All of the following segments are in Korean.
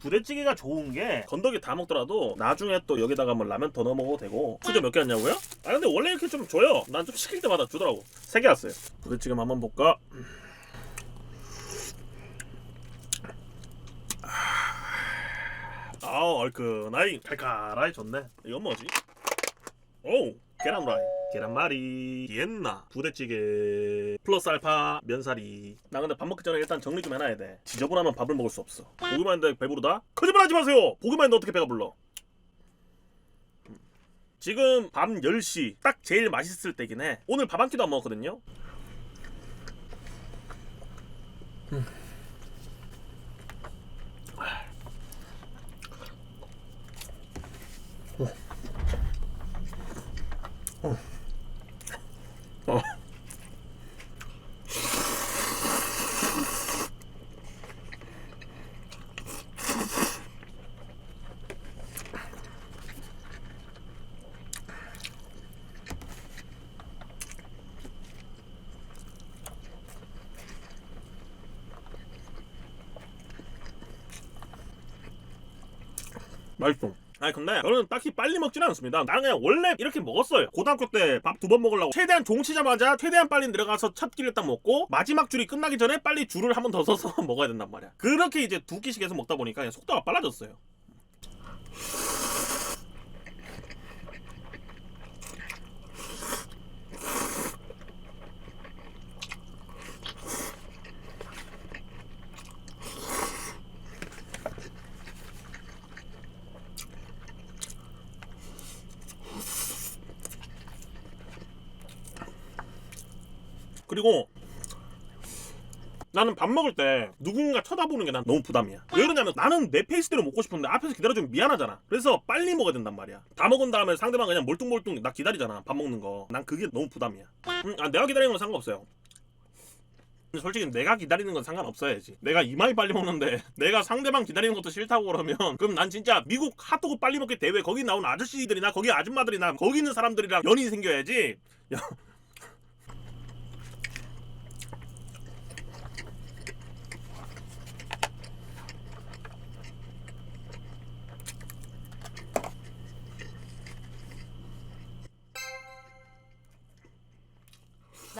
부대찌개가 좋은 게 건더기 다 먹더라도 나중에 또 여기다가 뭐 라면 더 넣어 먹어도 되고. 수저 몇 개 왔냐고요? 아 근데 원래 이렇게 좀 줘요. 난 좀 시킬 때마다 주더라고. 세 개 왔어요. 부대찌개 한번 볼까? 아우 얼큰하이. 칼칼하이 좋네. 이건 뭐지? 오 계란 후라이 계란말이 디엔나 부대찌개 플러스 알파 면사리. 나 근데 밥 먹기 전에 일단 정리 좀 해놔야 돼. 지저분하면 밥을 먹을 수 없어. 보기만 했는데 배부르다? 거짓말 하지 마세요! 보기만 했는데 어떻게 배가 불러? 지금 밤 10시 딱 제일 맛있을 때긴 해. 오늘 밥 한 끼도 안 먹었거든요? 어. 맛있어. 아니 근데 저는 딱히 빨리 먹지는 않습니다. 나는 그냥 원래 이렇게 먹었어요. 고등학교 때 밥 두 번 먹으려고 최대한 종 치자마자 최대한 빨리 내려가서 첫 끼를 딱 먹고 마지막 줄이 끝나기 전에 빨리 줄을 한 번 더 서서 먹어야 된단 말이야. 그렇게 이제 두 끼씩 해서 먹다 보니까 속도가 빨라졌어요. 그리고 나는 밥 먹을 때 누군가 쳐다보는 게 난 너무 부담이야. 왜 그러냐면 나는 내 페이스대로 먹고 싶은데 앞에서 기다려주면 미안하잖아. 그래서 빨리 먹어야 된단 말이야. 다 먹은 다음에 상대방 그냥 몰뚱몰뚱 나 기다리잖아. 밥 먹는 거. 난 그게 너무 부담이야. 음, 아, 내가 기다리는 건 상관없어요. 솔직히 내가 기다리는 건 상관없어야지. 내가 이마이 빨리 먹는데 내가 상대방 기다리는 것도 싫다고 그러면 그럼 난 진짜 미국 핫도그 빨리 먹기 대회 거기 나온 아저씨들이나 거기 아줌마들이나 거기 있는 사람들이랑 연이 생겨야지. 야,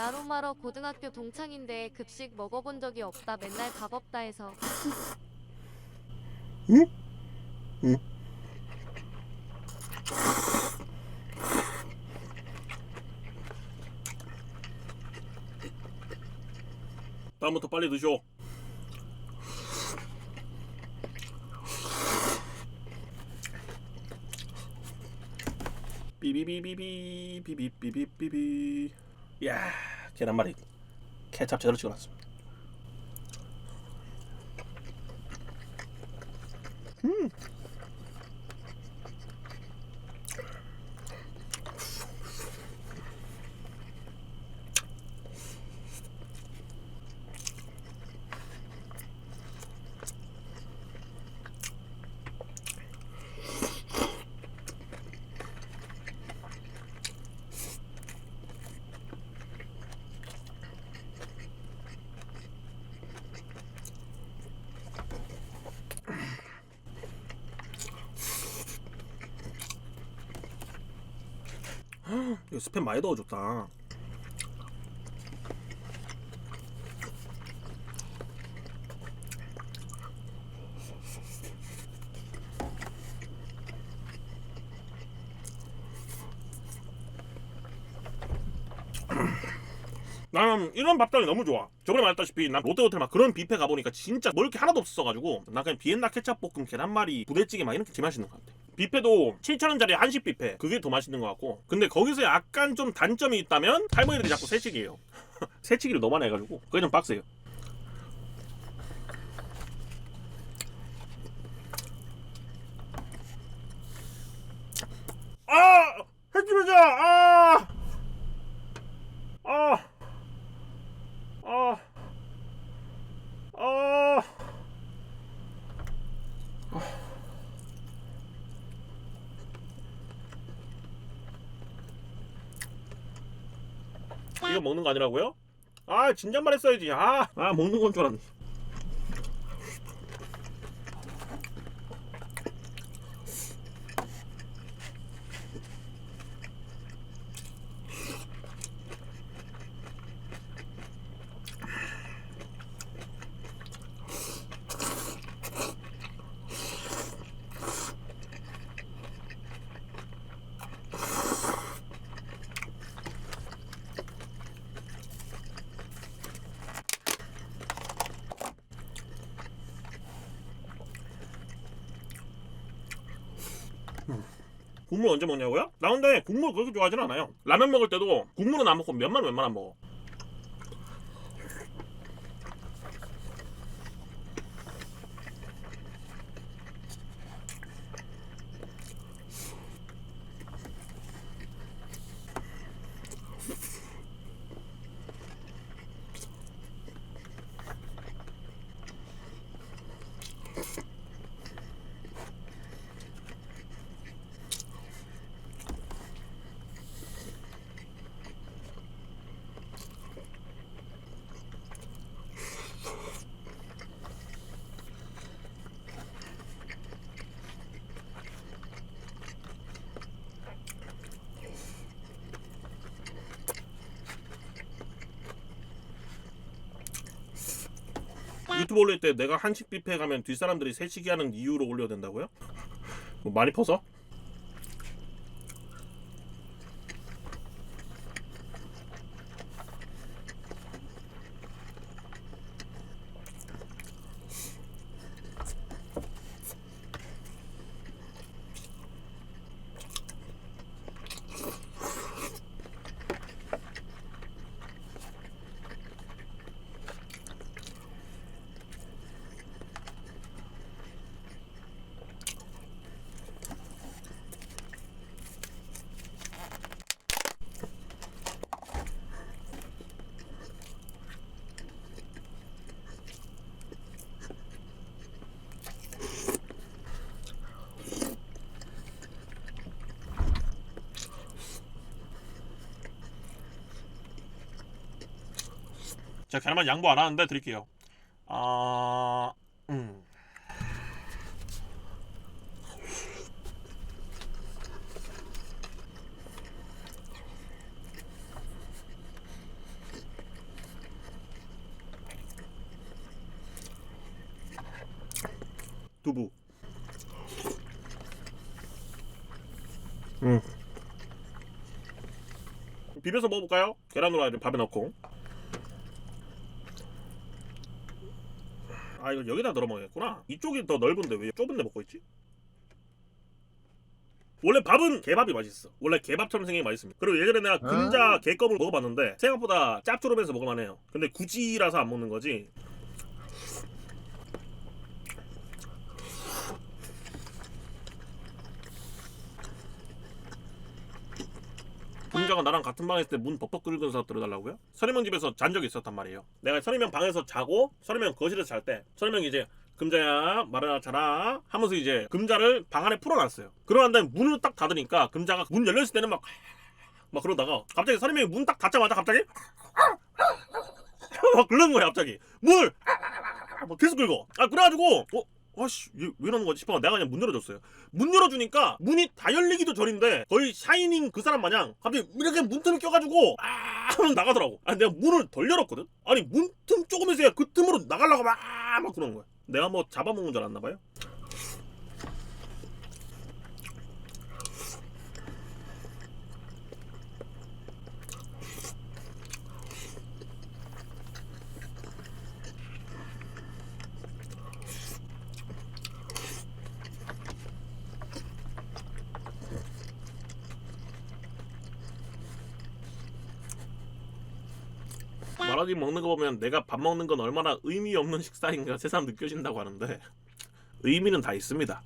나로마러 고등학교 동창인데 급식 먹어본 적이 없다. 맨날 밥 없다 해서. 다음부터 빨리 드셔. 비비비비비 비비비비비비 야 계란말이 케찹 제대로 찍어놨습니다. 음. 이거 스팸 많이 넣어줬다. 나는 이런 밥상이 너무 좋아. 저번에 말했다시피 난 롯데호텔 막 그런 뷔페 가보니까 진짜 먹을 게 하나도 없었어가지고 난 그냥 비엔나 케찹 볶음 계란말이 부대찌개 막 이런 게 제일 맛있는 것 같아. 뷔페도 7,000원짜리 한식 뷔페 그게 더 맛있는 것 같고 근데 거기서 약간 좀 단점이 있다면 할머니들이 자꾸 새치기예요. 새치기를 너무 많이 해가지고 그게 좀 빡세요. 아! 해주자! 아! 아! 아! 아! 이거 먹는 거 아니라고요? 아 진작 말 했어야지 아, 아 먹는 건 줄 알았네 국물 언제 먹냐고요? 나 근데 국물 그렇게 좋아하진 않아요. 라면 먹을 때도 국물은 안 먹고 면만 웬만하면 먹어. 유튜브 올릴 때 내가 한식 뷔페 가면 뒷사람들이 새치기 하는 이유로 올려야 된다고요? 뭐 많이 퍼서? 제가 계란만 양보 안 하는데 드릴게요. 아, 음. 두부. 음. 비벼서 먹어볼까요? 계란으로 밥에 넣고. 아 이거 여기다 널어 먹겠구나. 이쪽이 더 넓은데 왜 좁은데 먹고 있지? 원래 밥은 개밥이 맛있어. 원래 개밥처럼 생긴 게 맛있습니다. 그리고 예전에 내가 금자 개껌을 먹어봤는데 생각보다 짭조름해서 먹을만해요. 근데 굳이라서 안 먹는 거지 금자가 나랑 같은 방에 있을 때문 벅벅 긁어서 들어달라고요? 선임형 집에서 잔 적이 있었단 말이에요. 내가 선임형 방에서 자고 선임형 거실에서 잘때 선임형이 이제 금자야 말아라 자라 하면서 이제 금자를 방 안에 풀어놨어요. 그러고 난 다음에 문을 딱 닫으니까 금자가 문 열렸을 때는 막 막 그러다가 갑자기 선임형이 문 딱 닫자마자 갑자기 막 그러는 거야 갑자기 문을 막 계속 긁어. 아 그래가지고 어 아씨 왜 이러는 거지? 싶어 내가 그냥 문 열어줬어요. 문 열어주니까 문이 다 열리기도 전인데 거의 샤이닝 그 사람 마냥 갑자기 이렇게 문틈이 껴가지고 아 하면 나가더라고. 아니 내가 문을 덜 열었거든? 아니 문틈 조금 있어야 그 틈으로 나가려고 막, 막 그러는 거야. 내가 뭐 잡아먹는 줄 알았나 봐요 말하기 먹는 거 보면 내가 밥 먹는 건 얼마나 의미 없는 식사인가 새삼 느껴진다고 하는데 의미는 다 있습니다.